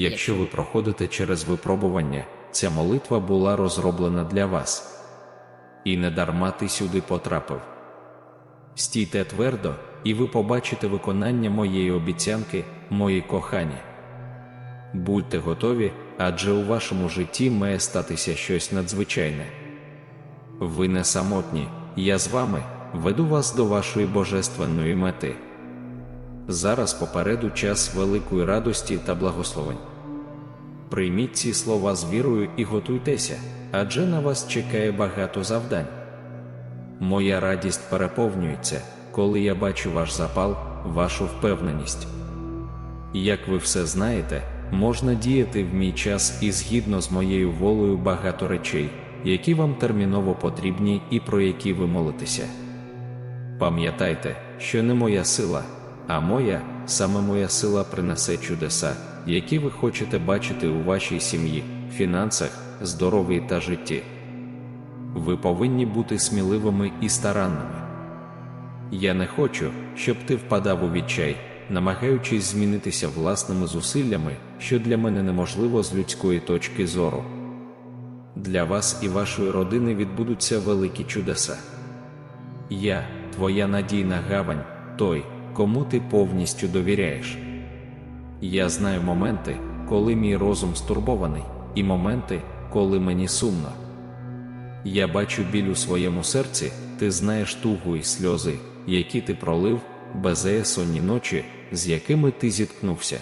Якщо ви проходите через випробування, ця молитва була розроблена для вас. І не дарма ти сюди потрапив. Стійте твердо, і ви побачите виконання моєї обіцянки, мої кохані. Будьте готові, адже у вашому житті має статися щось надзвичайне. Ви не самотні, я з вами веду вас до вашої божественної мети. Зараз попереду час великої радості та благословень. Прийміть ці слова з вірою і готуйтеся, адже на вас чекає багато завдань. Моя радість переповнюється, коли я бачу ваш запал, вашу впевненість. Як ви все знаєте, можна діяти в мій час і згідно з моєю волею багато речей, які вам терміново потрібні і про які ви молитеся. Пам'ятайте, що не моя сила, а моя, саме моя сила принесе чудеса, які ви хочете бачити у вашій сім'ї, фінансах, здоров'ї та житті. Ви повинні бути сміливими і старанними. Я не хочу, щоб ти впадав у відчай, намагаючись змінитися власними зусиллями, що для мене неможливо з людської точки зору. Для вас і вашої родини відбудуться великі чудеса. Я, твоя надійна гавань, той, кому ти повністю довіряєш. Я знаю моменти, коли мій розум стурбований, і моменти, коли мені сумно. Я бачу біль у своєму серці, ти знаєш тугу і сльози, які ти пролив, безсонні ночі, з якими ти зіткнувся.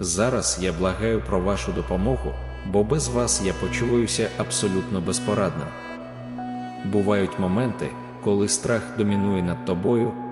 Зараз я благаю про вашу допомогу, бо без вас я почуваюся абсолютно безпорадним. Бувають моменти, коли страх домінує над тобою,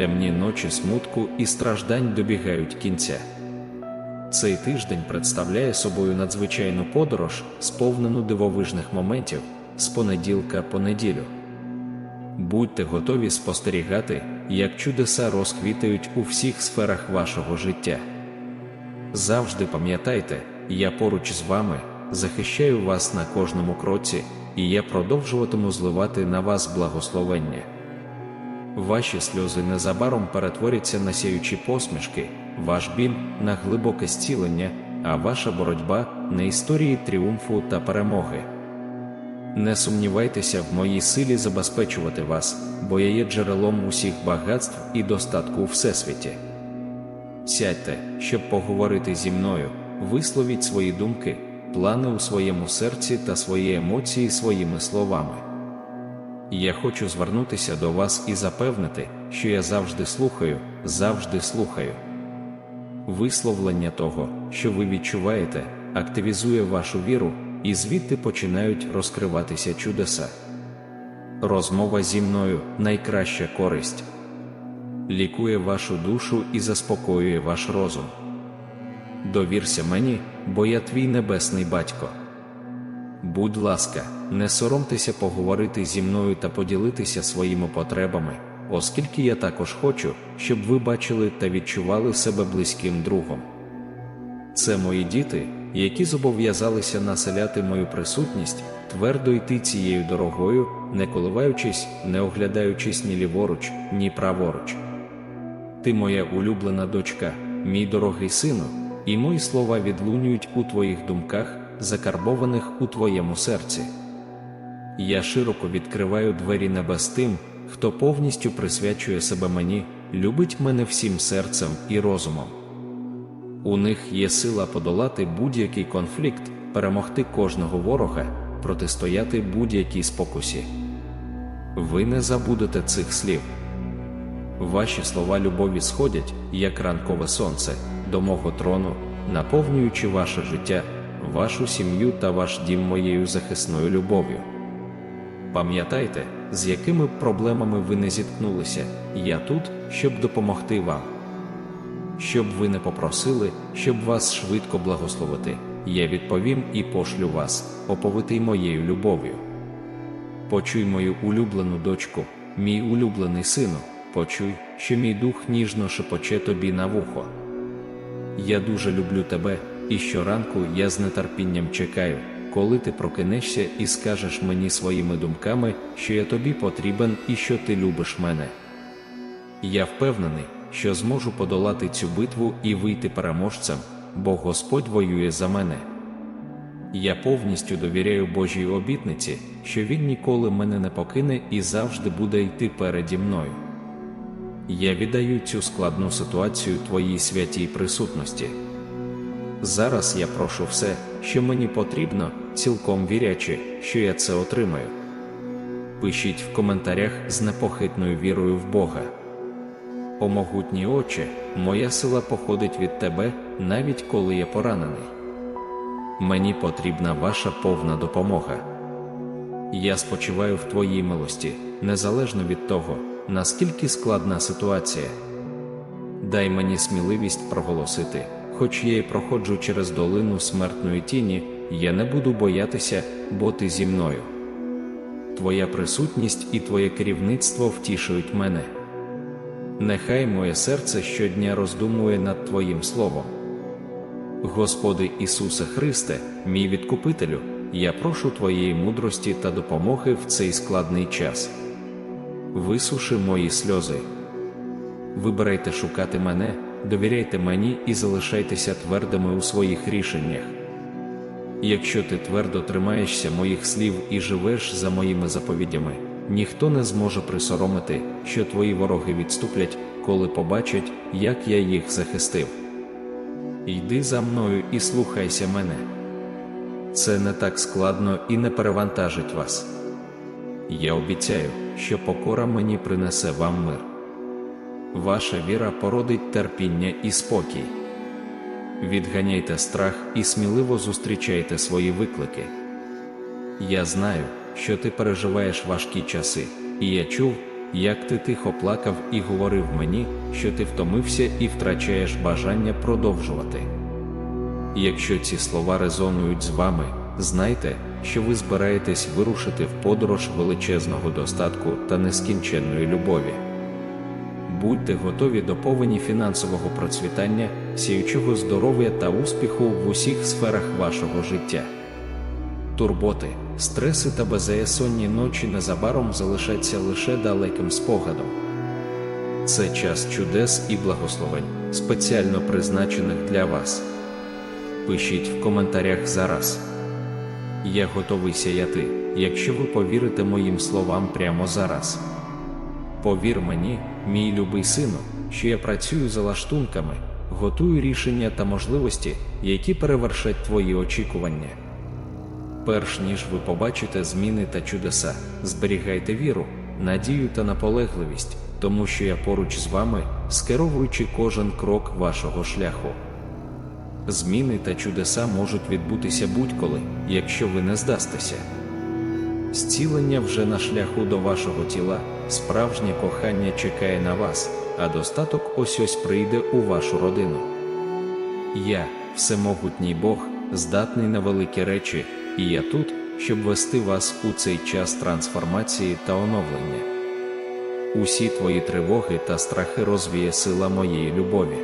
Темні ночі смутку і страждань добігають кінця. Цей тиждень представляє собою надзвичайну подорож, сповнену дивовижних моментів з понеділка по неділю. Будьте готові спостерігати, як чудеса розквітають у всіх сферах вашого життя. Завжди пам'ятайте, я поруч з вами, захищаю вас на кожному кроці, і я продовжуватиму зливати на вас благословення. Ваші сльози незабаром перетворяться на сяючі посмішки, ваш біль на глибоке зцілення, а ваша боротьба на історії тріумфу та перемоги. Не сумнівайтеся в моїй силі забезпечувати вас, бо я є джерелом усіх багатств і достатку у всесвіті. Сядьте, щоб поговорити зі мною, висловіть свої думки, плани у своєму серці та свої емоції своїми словами. Я хочу звернутися до вас і запевнити, що я завжди слухаю, завжди слухаю. Висловлення того, що ви відчуваєте, активізує вашу віру, і звідти починають розкриватися чудеса. Розмова зі мною найкраща користь, лікує вашу душу і заспокоює ваш розум. Довірся мені, бо я твій небесний батько. Будь ласка, не соромтеся поговорити зі мною та поділитися своїми потребами, оскільки я також хочу, щоб ви бачили та відчували себе близьким другом. Це мої діти, які зобов'язалися населяти мою присутність, твердо йти цією дорогою, не коливаючись, не оглядаючись ні ліворуч, ні праворуч. Ти моя улюблена дочка, мій дорогий сину, і мої слова відлунюють у твоїх думках, закарбованих у твоєму серці. Я широко відкриваю двері небес тим, хто повністю присвячує себе мені, любить мене всім серцем і розумом. У них є сила подолати будь-який конфлікт, перемогти кожного ворога, протистояти будь-якій спокусі. Ви не забудете цих слів. Ваші слова любові сходять, як ранкове сонце, до мого трону, наповнюючи ваше життя, вашу сім'ю та ваш дім моєю захисною любов'ю. Пам'ятайте, з якими проблемами ви не зіткнулися, я тут, щоб допомогти вам. Щоб ви не попросили, щоб вас швидко благословити, я відповім і пошлю вас, оповитий моєю любов'ю. Почуй мою улюблену дочку, мій улюблений сину, почуй, що мій дух ніжно шепоче тобі на вухо. Я дуже люблю тебе, і щоранку я з нетерпінням чекаю, коли ти прокинешся і скажеш мені своїми думками, що я тобі потрібен і що ти любиш мене. Я впевнений, що зможу подолати цю битву і вийти переможцем, бо Господь воює за мене. Я повністю довіряю Божій обітниці, що Він ніколи мене не покине і завжди буде йти переді мною. Я віддаю цю складну ситуацію Твоїй святій присутності. Зараз я прошу все, що мені потрібно, цілком вірячи, що я це отримаю. Пишіть в коментарях з непохитною вірою в Бога. О могутній Отче, моя сила походить від Тебе, навіть коли я поранений. Мені потрібна ваша повна допомога. Я спочиваю в Твоїй милості, незалежно від того, наскільки складна ситуація. Дай мені сміливість проголосити, хоч я й проходжу через долину смертної тіні, я не буду боятися, бо ти зі мною. Твоя присутність і Твоє керівництво втішують мене. Нехай моє серце щодня роздумує над Твоїм Словом. Господи Ісусе Христе, мій відкупителю, я прошу Твоєї мудрості та допомоги в цей складний час. Висуши мої сльози. Вибирайте шукати мене, довіряйте мені і залишайтеся твердими у своїх рішеннях. Якщо ти твердо тримаєшся моїх слів і живеш за моїми заповідями, ніхто не зможе присоромити, що твої вороги відступлять, коли побачать, як я їх захистив. Йди за мною і слухайся мене. Це не так складно і не перевантажить вас. Я обіцяю, що покора мені принесе вам мир. Ваша віра породить терпіння і спокій. Відганяйте страх і сміливо зустрічайте свої виклики. Я знаю, що ти переживаєш важкі часи, і я чув, як ти тихо плакав і говорив мені, що ти втомився і втрачаєш бажання продовжувати. Якщо ці слова резонують з вами, знайте, що ви збираєтесь вирушити в подорож величезного достатку та нескінченної любові. Будьте готові до повені фінансового процвітання, сіючого здоров'я та успіху в усіх сферах вашого життя. Турботи, стреси та беззаєсонні ночі незабаром залишаться лише далеким спогадом. Це час чудес і благословень, спеціально призначених для вас. Пишіть в коментарях зараз. Я готовий сяяти, якщо ви повірите моїм словам прямо зараз. Повір мені, мій любий сину, що я працюю за лаштунками, готую рішення та можливості, які перевершать твої очікування. Перш ніж ви побачите зміни та чудеса, зберігайте віру, надію та наполегливість, тому що я поруч з вами, скеровуючи кожен крок вашого шляху. Зміни та чудеса можуть відбутися будь-коли, якщо ви не здастеся. Зцілення вже на шляху до вашого тіла, справжнє кохання чекає на вас, а достаток ось ось прийде у вашу родину. Я, всемогутній Бог, здатний на великі речі, і я тут, щоб вести вас у цей час трансформації та оновлення. Усі твої тривоги та страхи розвіє сила моєї любові.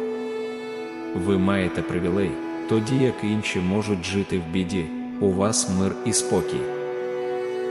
Ви маєте привілей, тоді як інші можуть жити в біді, у вас мир і спокій.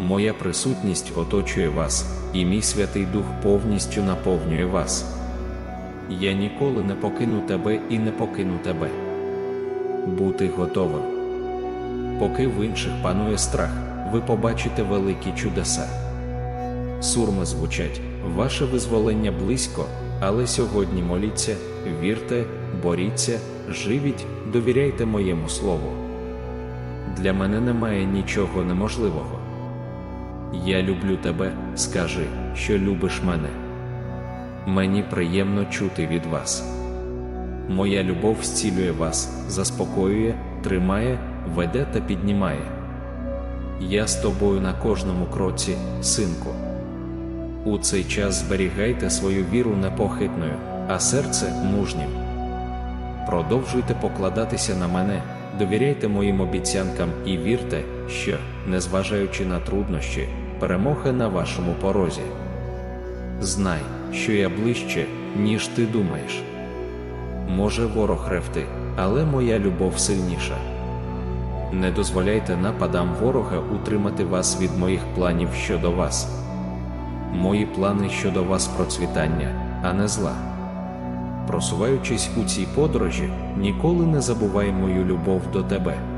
Моя присутність оточує вас, і мій Святий Дух повністю наповнює вас. Я ніколи не покину тебе і не покину тебе. Бути готовим. Поки в інших панує страх, ви побачите великі чудеса. Сурми звучать, ваше визволення близько, але сьогодні моліться, вірте, боріться, живіть, довіряйте моєму слову. для мене немає нічого неможливого. Я люблю тебе, скажи, що любиш мене. Мені приємно чути від вас. Моя любов зцілює вас, заспокоює, тримає, веде та піднімає. Я з тобою на кожному кроці, синку. У цей час зберігайте свою віру непохитною, а серце мужнім. Продовжуйте покладатися на мене, довіряйте моїм обіцянкам і вірте, що, незважаючи на труднощі, перемога на вашому порозі. Знай, що я ближче, ніж ти думаєш. Може ворог ревти, але моя любов сильніша. Не дозволяйте нападам ворога утримати вас від моїх планів щодо вас. Мої плани щодо вас процвітання, а не зла. Просуваючись у цій подорожі, ніколи не забувай мою любов до тебе.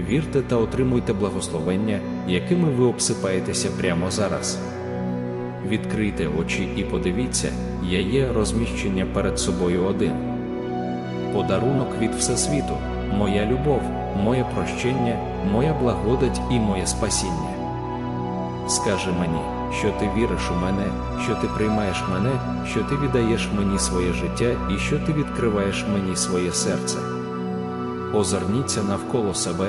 вірте та отримуйте благословення, якими ви обсипаєтеся прямо зараз. Відкрийте очі і подивіться, я є розміщення перед собою один. Подарунок від Всесвіту, моя любов, моє прощення, моя благодать і моє спасіння. Скажи мені, що ти віриш у мене, що ти приймаєш мене, що ти віддаєш мені своє життя і що ти відкриваєш мені своє серце. Озирніться навколо себе,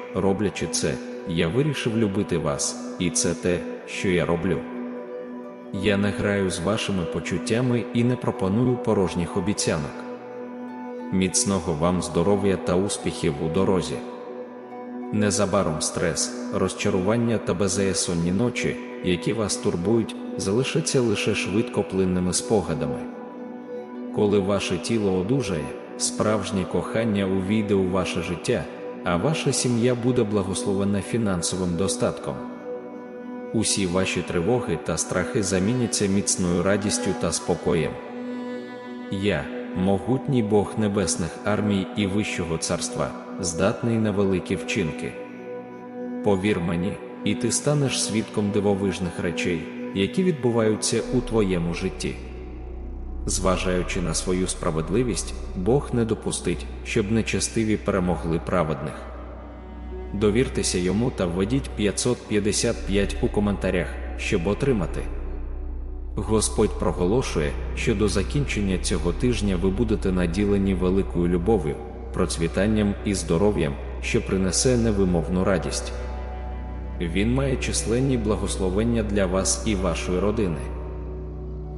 роблячи це, я вирішив любити вас, і це те, що я роблю. Я не граю з вашими почуттями і не пропоную порожніх обіцянок. Міцного вам здоров'я та успіхів у дорозі. Незабаром стрес, розчарування та беззаєсонні ночі, які вас турбують, залишаться лише швидкоплинними спогадами. Коли ваше тіло одужає, справжнє кохання увійде у ваше життя, а ваша сім'я буде благословена фінансовим достатком. Усі ваші тривоги та страхи заміняться міцною радістю та спокоєм. Я, могутній Бог небесних армій і Вищого царства, здатний на великі вчинки. Повір мені, і ти станеш свідком дивовижних речей, які відбуваються у твоєму житті. Зважаючи на свою справедливість, Бог не допустить, щоб нечестиві перемогли праведних. Довіртеся йому та введіть 555 у коментарях, щоб отримати. Господь проголошує, що до закінчення цього тижня ви будете наділені великою любов'ю, процвітанням і здоров'ям, що принесе невимовну радість. Він має численні благословення для вас і вашої родини.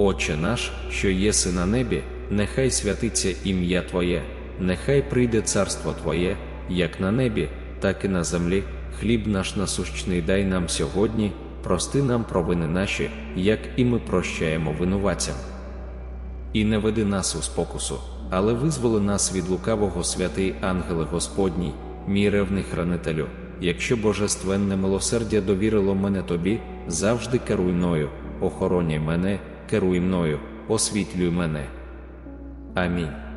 Отче наш, що єси на небі, нехай святиться ім'я Твоє, нехай прийде царство Твоє, як на небі, так і на землі. Хліб наш насущний дай нам сьогодні, прости нам провини наші, як і ми прощаємо винуватцям. І не веди нас у спокусу, але визволи нас від лукавого святий ангеле Господній, мій ревний хранителю. Якщо божественне милосердя довірило мене тобі, завжди керуй мною, охороняй мене керуй мною, освітлюй мене. Амінь.